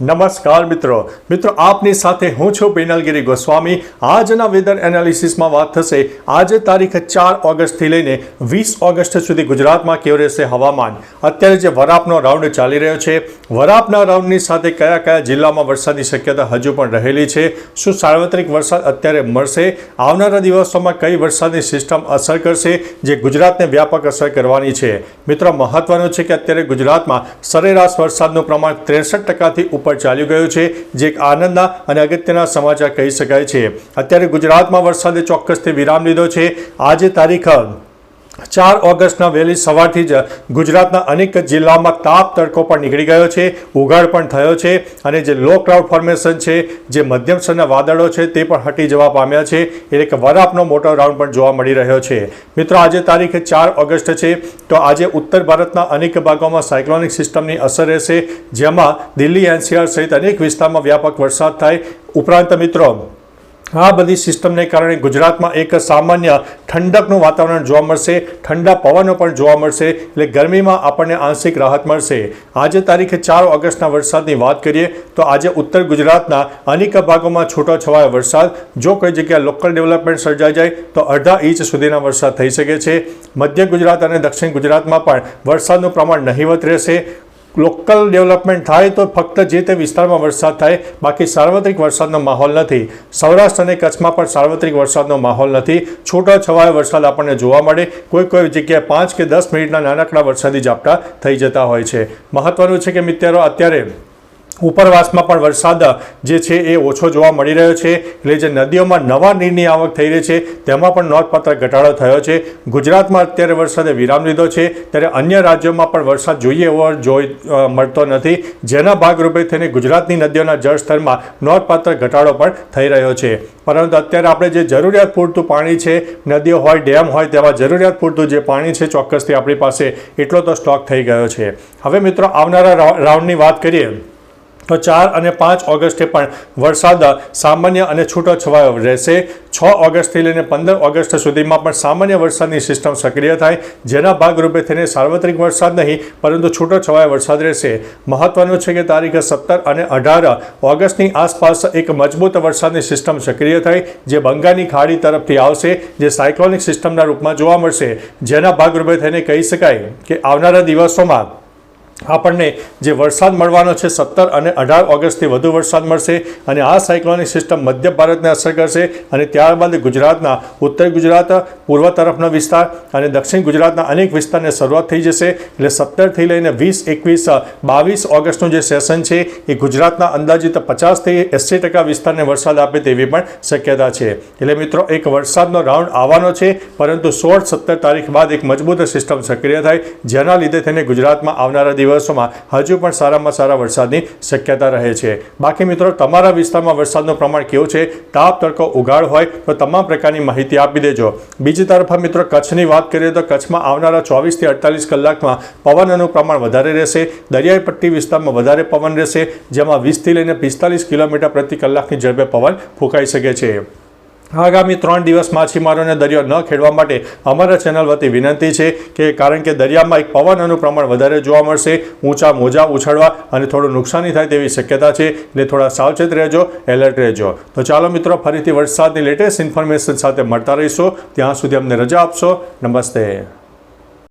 નમસ્કાર મિત્રો. મિત્રો, આપની સાથે હું છું બેનલગીરી ગોસ્વામી. આજના વેધર એનાલિસિસમાં વાત થશે. આજે તારીખ ચાર ઓગસ્ટથી લઈને વીસ ઓગસ્ટ સુધી ગુજરાતમાં કેવું રહેશે હવામાન? અત્યારે જે વરાપનો રાઉન્ડ ચાલી રહ્યો છે, વરાપના રાઉન્ડની સાથે કયા કયા જિલ્લામાં વરસાદની શક્યતા હજુ પણ રહેલી છે? શું સાર્વત્રિક વરસાદ અત્યારે મળશે? આવનારા દિવસોમાં કઈ વરસાદની સિસ્ટમ અસર કરશે, જે ગુજરાતને વ્યાપક અસર કરવાની છે? મિત્રો, મહત્વનું છે કે અત્યારે ગુજરાતમાં સરેરાશ વરસાદનું પ્રમાણ ત્રેસઠ ટકાથી ઉપર ચાલ્યું ગયું છે, જે એક આનંદના અને અગત્યના સમાચાર કહી શકાય છે. અત્યારે ગુજરાતમાં વરસાદે ચોક્કસથી વિરામ લીધો છે. આજે તારીખ ચાર ઓગસ્ટના વહેલી સવારથી જ ગુજરાતના અનેક જિલ્લામાં તાપ તડકો પણ નીકળી ગયો છે, ઉઘાડ પણ થયો છે અને જે લો ક્લાઉડ ફોર્મેશન છે, જે મધ્યમ સ્તરના વાદળો છે તે પણ હટી જવા પામ્યા છે. એટલે કે વરાપનો મોટો રાઉન્ડ પણ જોવા મળી રહ્યો છે. મિત્રો, આજે તારીખ ચાર ઓગસ્ટ છે, તો આજે ઉત્તર ભારતના અનેક ભાગોમાં સાયક્લોનિક સિસ્ટમની અસર રહેશે, જેમાં દિલ્હી, એનસીઆર સહિત અનેક વિસ્તારમાં વ્યાપક વરસાદ થાય. ઉપરાંત મિત્રો આ બધી સિસ્ટમને કારણે ગુજરાતમાં એક સામાન્ય ઠંડકનું વાતાવરણ જોવા મળશે, ઠંડા પવનો પણ જોવા મળશે, એટલે ગરમીમાં આપણને આંશિક રાહત મળશે. આજે તારીખે ચાર ઓગસ્ટના વરસાદની વાત કરીએ, તો આજે ઉત્તર ગુજરાતના અનેક ભાગોમાં છૂટો છવાયો વરસાદ. જો કોઈ જગ્યાએ લોકલ ડેવલપમેન્ટ સર્જાઈ જાય, તો અડધા ઇંચ સુધીના વરસાદ થઈ શકે છે. મધ્ય ગુજરાત અને દક્ષિણ ગુજરાતમાં પણ વરસાદનું પ્રમાણ નહીવત રહેશે. લોકલ ડેવલપમેન્ટ થાય તો ફક્ત જે તે વિસ્તારમાં વરસાદ થાય, બાકી સાર્વત્રિક વરસાદનો માહોલ નથી. સૌરાષ્ટ્ર અને કચ્છમાં પણ સાર્વત્રિક વરસાદનો માહોલ નથી. છૂટો છવાયો વરસાદ આપણને જોવા મળે. કોઈ કોઈ જગ્યાએ પાંચ કે દસ મિનિટના નાનકડા વરસાદી ઝાપટા થઈ જતા હોય છે. મહત્વનું છે કે મિત્રો અત્યારે ઉપરવાસમાં પણ વરસાદ જે છે એ ઓછો જોવા મળી રહ્યો છે. એટલે જે નદીઓમાં નવા નીરની આવક થઈ રહી છે, તેમાં પણ નોંધપાત્ર ઘટાડો થયો છે. ગુજરાતમાં અત્યારે વરસાદે વિરામ લીધો છે. ત્યારે અન્ય રાજ્યોમાં પણ વરસાદ જોઈએ એવો જોઈ મળતો નથી. જેના ભાગરૂપે થઈને ગુજરાતની નદીઓના જળસ્તરમાં નોંધપાત્ર ઘટાડો પણ થઈ રહ્યો છે. પરંતુ અત્યારે આપણે જે જરૂરિયાત પૂરતું પાણી છે, નદીઓ હોય, ડેમ હોય તેમાં જરૂરિયાત પૂરતું જે પાણી છે, ચોક્કસથી આપણી પાસે એટલો તો સ્ટોક થઈ ગયો છે. હવે મિત્રો, આવનારા રાઉ- રાઉન્ડની વાત કરીએ. તો ચાર અને પાંચ ઓગસ્ટે પણ વરસાદ સામાન્ય અને છૂટો છવાયો રહેશે. છ ઓગસ્ટથી લઈને પંદર ઓગસ્ટ સુધીમાં પણ સામાન્ય વરસાદની સિસ્ટમ સક્રિય થાય. જેના ભાગરૂપે થઈને સાર્વત્રિક વરસાદ નહીં, પરંતુ છૂટોછવાયો વરસાદ રહેશે. મહત્વનું છે કે તારીખ સત્તર અને અઢાર ઓગસ્ટની આસપાસ એક મજબૂત વરસાદની સિસ્ટમ સક્રિય થઈ જે બંગાળની ખાડી તરફથી આવશે, જે સાયક્લોનિક સિસ્ટમના રૂપમાં જોવા મળશે. જેના ભાગરૂપે થઈને કહી શકાય કે આવનારા દિવસોમાં આપણને જે વરસાદ મળવાનો છે, સત્તર અને અઢાર ઓગસ્ટથી વધુ વરસાદ મળશે અને આ સાયક્લોનિક સિસ્ટમ મધ્ય ભારતને અસર કરશે અને ત્યારબાદ ગુજરાતના ઉત્તર ગુજરાત, પૂર્વ તરફનો વિસ્તાર અને દક્ષિણ ગુજરાતના અનેક વિસ્તારને શરૂઆત થઈ જશે. એટલે સત્તરથી લઈને વીસ, એકવીસ, બાવીસ ઓગસ્ટનું જે સેશન છે, એ ગુજરાતના અંદાજિત પચાસથી એંસી ટકા વિસ્તારને વરસાદ આપે તેવી પણ શક્યતા છે. એટલે મિત્રો, એક વરસાદનો રાઉન્ડ આવવાનો છે, પરંતુ સોળ, સત્તર તારીખ બાદ એક મજબૂત સિસ્ટમ સક્રિય થાય, જેના લીધે તેને ગુજરાતમાં આવનારા દિવસોમાં હજુ પણ સારામાં સારા વરસાદની શક્યતા રહે છે. બાકી મિત્રો, તમારા વિસ્તારમાં વરસાદનું પ્રમાણ કેવું છે? તાપ, તડકો ઉઘાડ હોય તો તમામ પ્રકારની માહિતી આપી દેજો. બીજી તરફ મિત્રો, કચ્છની વાત કરીએ તો કચ્છમાં આવનારા ચોવીસથી અડતાલીસ કલાકમાં પવનનું પ્રમાણ વધારે રહેશે. દરિયાઈ પટ્ટી વિસ્તારમાં વધારે પવન રહેશે, જેમાં વીસથી લઈને પિસ્તાલીસ કિલોમીટર પ્રતિ કલાકની ઝડપે પવન ફૂંકાઈ શકે છે. આગામી ત્રણ દિવસ માછીમારોને દરિયો ન ખેડવા માટે અમારા ચેનલ વતી વિનંતી છે કે કારણ કે દરિયામાં એક પવનનું પ્રમાણ વધારે જોવા મળશે, ઊંચા મોજા ઉછળવા અને થોડું નુકસાની થાય તેવી શક્યતા છે. એટલે થોડા સાવચેત રહેજો, એલર્ટ રહેજો. તો ચાલો મિત્રો, ફરીથી વરસાદની લેટેસ્ટ ઇન્ફોર્મેશન સાથે મળતા રહીશું. ત્યાં સુધી અમને રજા આપશો. નમસ્તે.